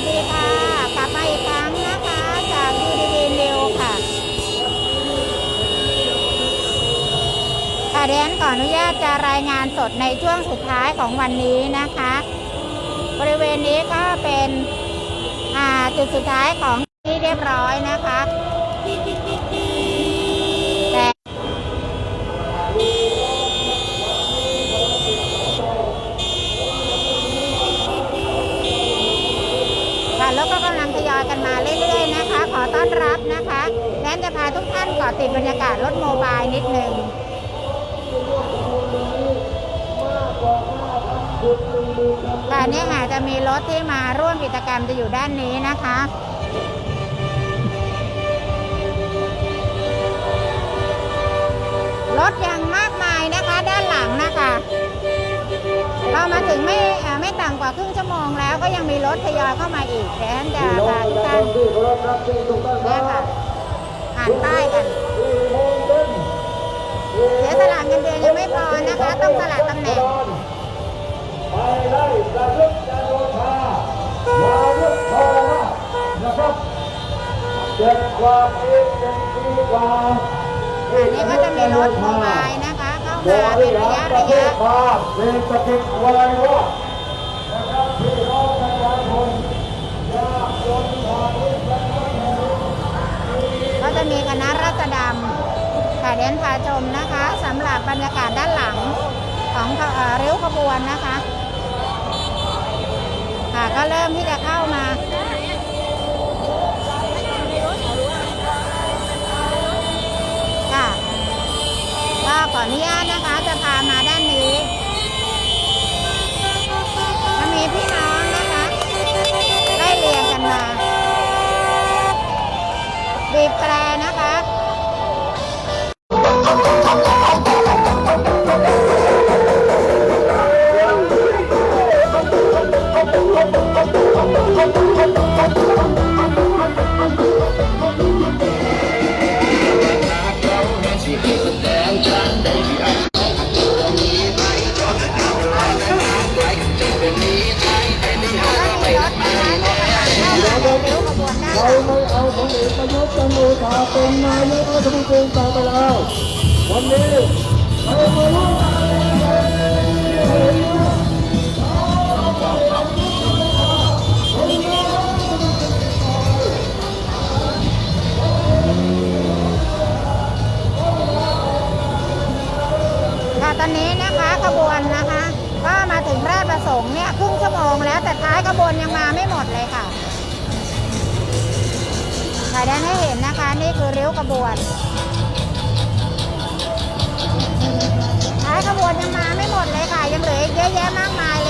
สดีค่ะ กลับมาอีกครั้งนะคะจากดูดีดีนิวค่ะค่ะเดนขออนุญาตจะรายงานสดในช่วงสุดท้ายของวันนี้นะคะ บริเวณนี้ก็เป็นจุดสุดท้ายของที่เรียบร้อยนะคะแต่ ค่ะ แล้วก็กำลังทยอยกันมาเรื่อยๆนะคะ ขอต้อนรับนะคะแนนจะพาทุกท่านเกาะติดบรรยากาศรถโมบายนิดหนึ่งค่ะนี่ค่ะจะมีรถที่มาร่วมกิจกรรมจะอยู่ด้านนี้นะคะรถยัง เรามาถึงไม่ไม่ต่ำกว่าครึ่งชั่วโมงแล้วก็ยังมีรถทยอยเข้ามาอีกแทนจะพาทุกท่านเนี่ยค่ะอ่านป้ายกันเสียสละเงินเดือนยังไม่พอนะคะ ต้องสละตำแหน่งไปไล่ประยุทธ์จันโอชามายุทธ์พอละนะครับเจ็ดกว่าปีเจ็ดปีกว่าอันนี้ก็จะมีรถโมบายนะคะ มาริเป็นระหารยะประเทยะเศรษฐกิจวายวัฒนะครับพี่น้องประชาชนยากจนทางนี้ก็จะมีคณะรัษฎรค่ะเดนพาชมนะคะสำหรับบรรยากาศด้านหลังของเริ้วขบวนนะคะค่ะก็เริ่มที่จะเข้ามา ขออนุญาตนะคะ จะพามาด้านนี้จะมีพี่น้อง เราไม่เอาผลเอกประยุทธ์จันทร์โอชาเป็นนายกรัฐมนตรีต่อไปแล้ววันนี้เรามาร่วมกันค่ะตอนนี้นะคะขบวนนะคะ ก็มาถึงราชประสงค์เนี่ยครึ่งชั่วโมงแล้วแต่ท้ายขบวนยังมาไม่หมดเลยค่ะ ถ่ายได้ให้เห็นนะคะ นี่คือริ้วขบวนท้ายขบวนยังมาไม่หมดเลยค่ะ ยังเหลือเยอะแยะมากมายเลย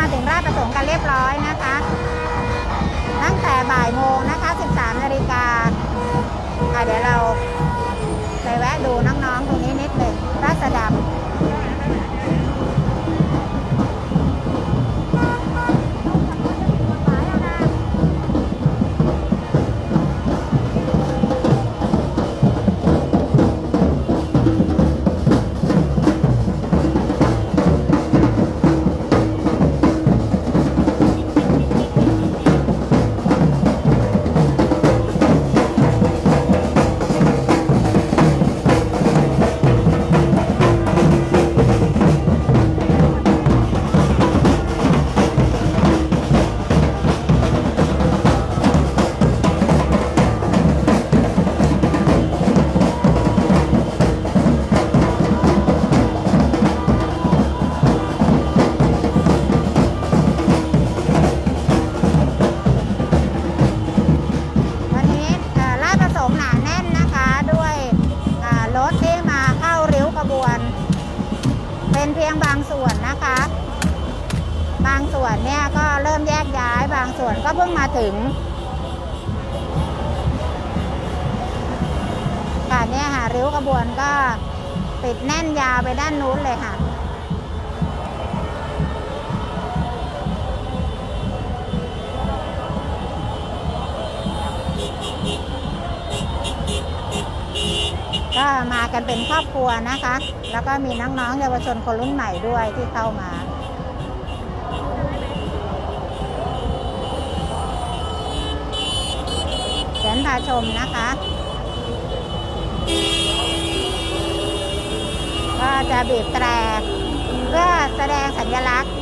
มาถึงฆ์กันเรียบร้อยนะคะ ตั้งแต่บ่ายโมงนะคะ 13นาฬิกาอะเดี๋ยวเราไปแวะดูน้องๆตรงนี้นิดหนึ่งราชดำ เพิ่งมาถึงค่ะเนี่ยค่ะริ้วขบวนก็ติดแน่นยาวไปด้านนู้นเลยค่ะก็มากันเป็นครอบครัวนะคะ แล้วก็มีน้องๆเยาวชนคนรุ่นใหม่ด้วยที่เข้ามา พาชมนะคะ ก็จะบีบแตรเพื่อแสดงสัญลักษณ์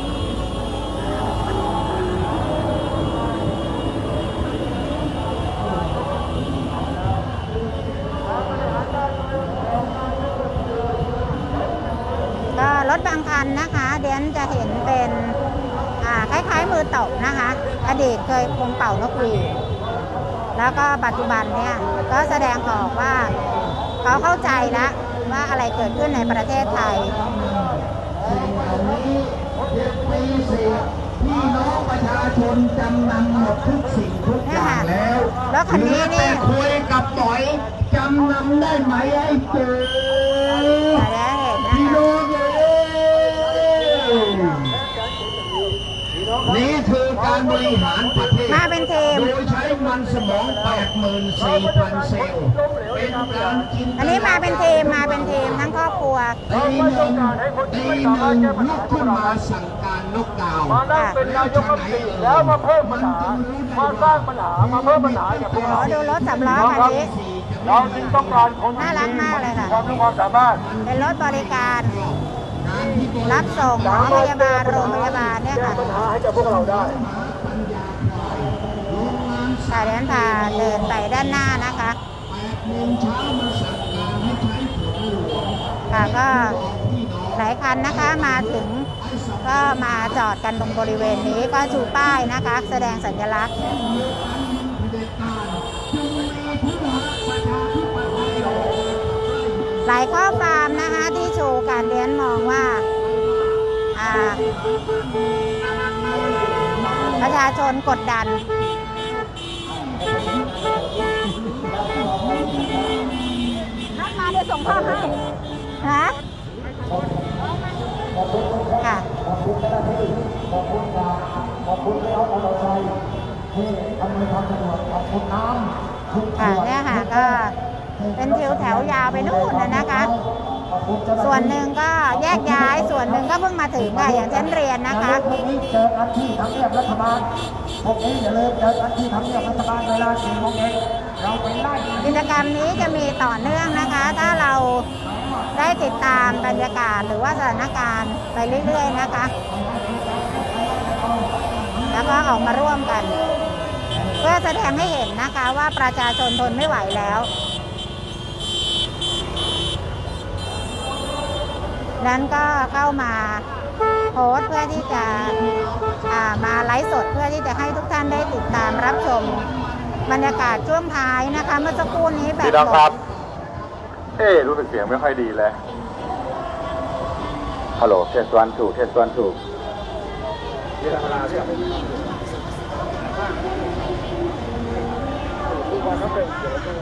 ก็รถบางคันนะคะเดนจะเห็นเป็นคล้ายๆมือตบนะคะ อดีตเคยคงเป่านกหวีด แล้วก็ปัจจุบันเนี่ยก็แสดงออกว่าเขาเข้าใจแล้วว่าอะไรเกิดขึ้นในประเทศไทยปีสี่พี่น้องประชาชนจำนำหมดทุกสิ่งทุกอย่างแล้ว แล้วคันนี้นี่เหลือแต่คุยกับต่อยจำนำได้ไหมไอ้เจอ เดี๋ยวเห็นนะ พี่ คะ น้องเอ้ยนี่คือ การบริหารประเทศมาเป็นทีมโดยใช้มันสมอง 84,000 เซลล์เป็นการกินอันนี้มาเป็นทีมมาเป็นทีมทั้งครอบครัวตีหนึ่งตีหนึ่งลุกขึ้นมาสั่งการนกดาวมานั่งเป็นนายกรัฐมนตรีแล้วมาเพิ่มปัญหามาสร้างปัญหามาเพิ่มปัญหากับพวกขเราอดูรถสำล้อคันนี้เราจึงต้องการคนที่น่ารักมากเลยค่ะความรู้ความสามารถเป็นรถบริการ รับส่งหมอพยาบาลโรงพยาบาลเนี่ยค่ะปัญหาให้กับพวกเราได้ค่ะเดินพาเดินไปด้านหน้านะคะค่ะก็หลายคันนะคะมาถึงก็มาจอดกันตรงบริเวณนี้ก็ชูป้ายนะคะ แสดงสัญลักษณ์ หลายข้อความนะคะที่ชูการเรียนมองว่าอ่าประชาชนกดดัน นัดมาเดี๋ยวส่งภาพให้ฮะค่ะขอบคุณเจ้าหน้าที่ขอบคุณการขอบคุณพี่น้องชาวไทยที่อำนวยความสะดวกขอบคุณน้ำทุกขค่ะวดเนี่ยค่ะก็ เป็นคิวแถวยาวไปนู่นนะนะคะขอบคุณเจ้าหน้าที่ส่วนหนึ่งก็แยกย้าย ส่วนหนึ่งก็เพิ่งมาถึงค่ะอย่างเช่นเรียนนะคะพรุ่งนี้เจอกันที่ทำเนียบรัฐบาลพวกนี้อย่าลืมเจอกันที่ทำเนียบรัฐบาลเวลาสี่โมงเย็นเราไปไล่กิจกรรมนี้จะมีต่อเนื่องนะคะ ถ้าเราได้ติดตามบรรยากาศหรือว่าสถานการณ์ไปเรื่อยๆนะคะ แล้วก็ออกมาร่วมกัน เพื่อแสดงให้เห็นนะคะว่าประชาชนทนไม่ไหวแล้ว นั้นก็เข้ามาโพสต์เพื่อที่จะอ่ามาไลฟ์สดเพื่อที่จะให้ทุกท่านได้ติดตามรับชมบรรยากาศช่วงท้ายนะคะ เมื่อสักครู่นี้แบบพี่น้องครับ เอ๊ะรู้สึกเสียงไม่ค่อยดีเลยฮัลโหลเทสวันถูกเทสวันถูกเวลาเวลาเรียกทุกวันต้องเป็นเดี๋ยวจะ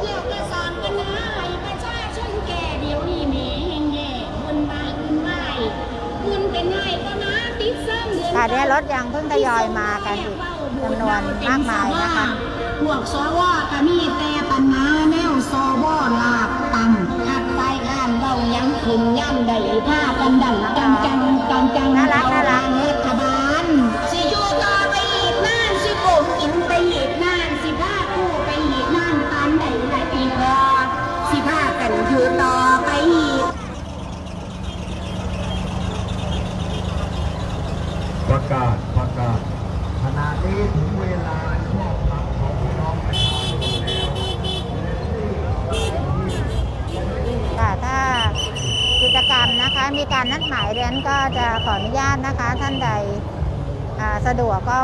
เกี่ยวกับสอนกันนะให้ประชาชนแก่เดี๋ยวนี้ ค่ะเนี่ยรถยังเพิ่งทยอยมากันอีกจำนวนมากมายนะคะพวกสวก็มีแต่ปัญหาแนวสวลาบตังขัดไปข้านเรายังขึ้นย่ำได้ผ้ากันดังจังจังจังจังน่ารักน่ารัก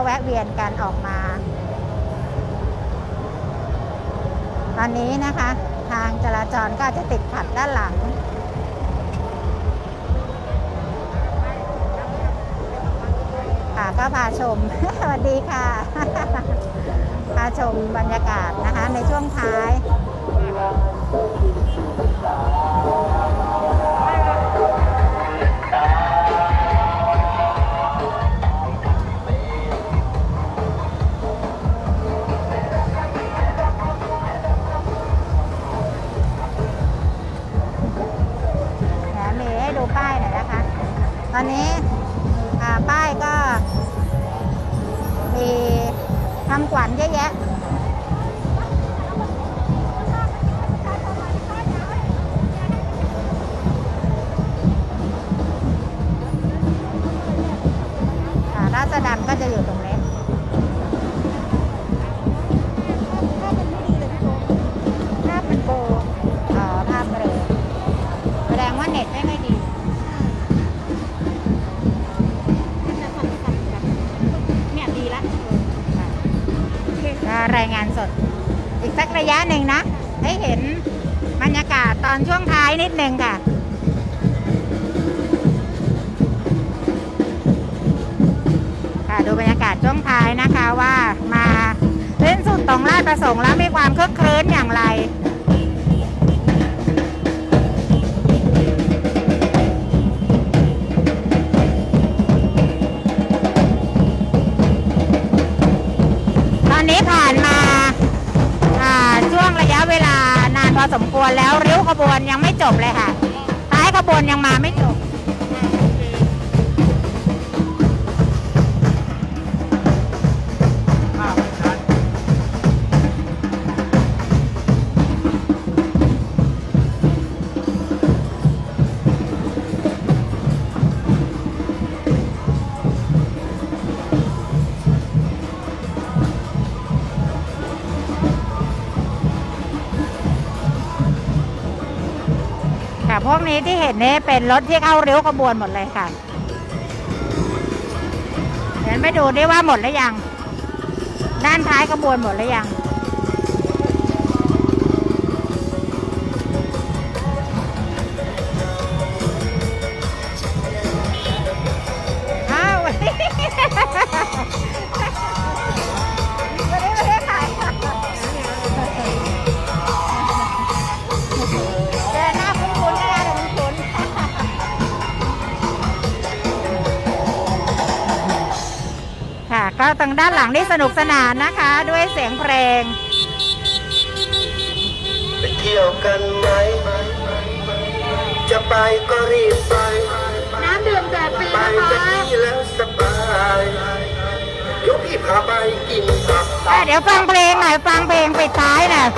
แวะเวียนกันออกมา ตอนนี้นะคะ ทางจราจรก็จะติดขัดด้านหลัง ค่ะก็พาชม สวัสดีค่ะ พาชมบรรยากาศนะคะในช่วงท้าย ให้เห็นบรรยากาศตอนช่วงท้ายนิดนึงค่ะค่ะดูบรรยากาศช่วงท้ายนะคะว่ามาเล่นสุดตรงลาดประสงค์แล้วมีความคึกคืนอย่างไร เวลานานพอสมควรแล้วริ้วขบวนยังไม่จบเลยค่ะท้ายขบวนยังมาไม่จบ นี้ที่เห็นนี่เป็นรถที่เข้าเริ้วขบวนหมดเลยค่ะ เดี๋ยวไปดูดิว่าหมดหรือยัง ด้านท้ายขบวนหมดหรือยัง ทางด้านหลังนี่สนุกสนานนะคะ ด้วยเสียงเพลง ไปเที่ยวกันไหม จะไปก็รีบไปน้ำดื่มแจกฟรีไปนะจะคะดีแล้วสบายเดี๋ยวพี่พาไปกินตับ อะเดี๋ยวฟังเพลงหน่อยฟังเพลงปิดท้ายหน่อย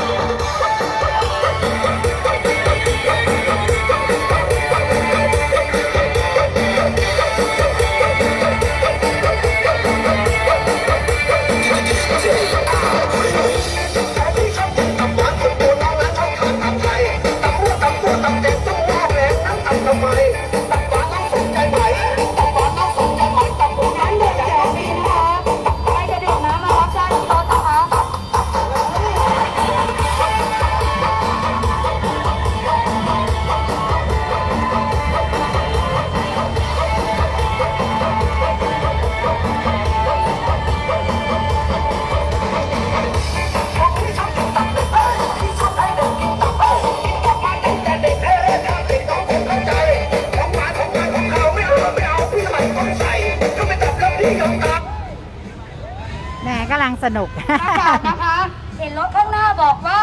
ลังสนุก ประกาศนะคะ เห็นรถข้างหน้าบอกว่า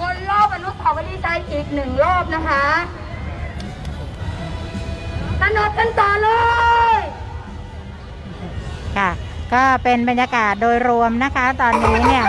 วนรอบอนุสาวรีย์ชัยอีกหนึ่งรอบนะคะสนุกกันต่อเลย ค่ะ ก็เป็นบรรยากาศโดยรวมนะคะ ตอนนี้เนี่ย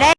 ได้